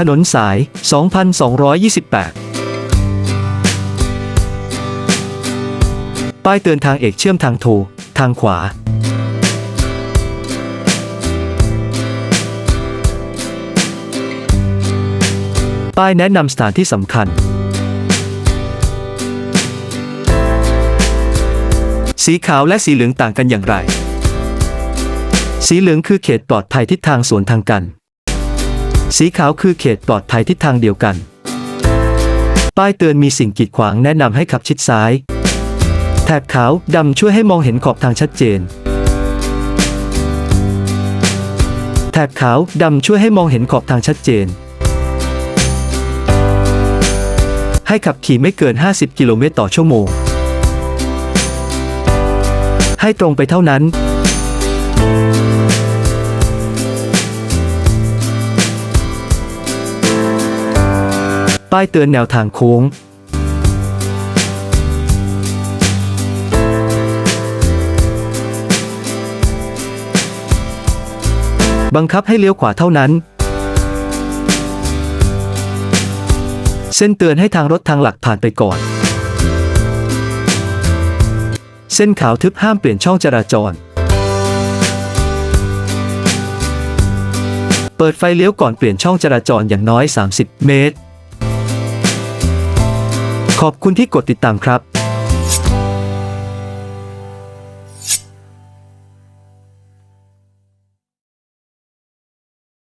ถนนสาย 2228 ป้ายเตือนทางเอกเชื่อมทางโทร ทางขวา ป้ายแนะนำสถานที่สำคัญ สีขาวและสีเหลืองต่างกันอย่างไร สีเหลืองคือเขตปลอดภัยทิศทางสวนทางกัน สีขาวคือเขตปลอดภัยทิศทางเดียวกัน ป้ายเตือนมีสิ่งกีดขวางแนะนำให้ขับชิดซ้าย แถบขาวดำช่วยให้มองเห็นขอบทางชัดเจน แถบขาวดำช่วยให้มองเห็นขอบทางชัดเจน ให้ขับขี่ไม่เกิน 50 กิโลเมตรต่อชั่วโมง ให้ตรงไปเท่านั้น ป้ายเตือนแนวทางโค้ง บังคับให้เลี้ยวขวาเท่านั้น เส้นเตือนให้ทางรถทางหลักผ่านไปก่อน เส้นขาวทึบห้ามเปลี่ยนช่องจราจร เปิดไฟเลี้ยวก่อนเปลี่ยนช่องจราจรอย่างน้อย 30 เมตร ขอบคุณที่กดติดตามครับ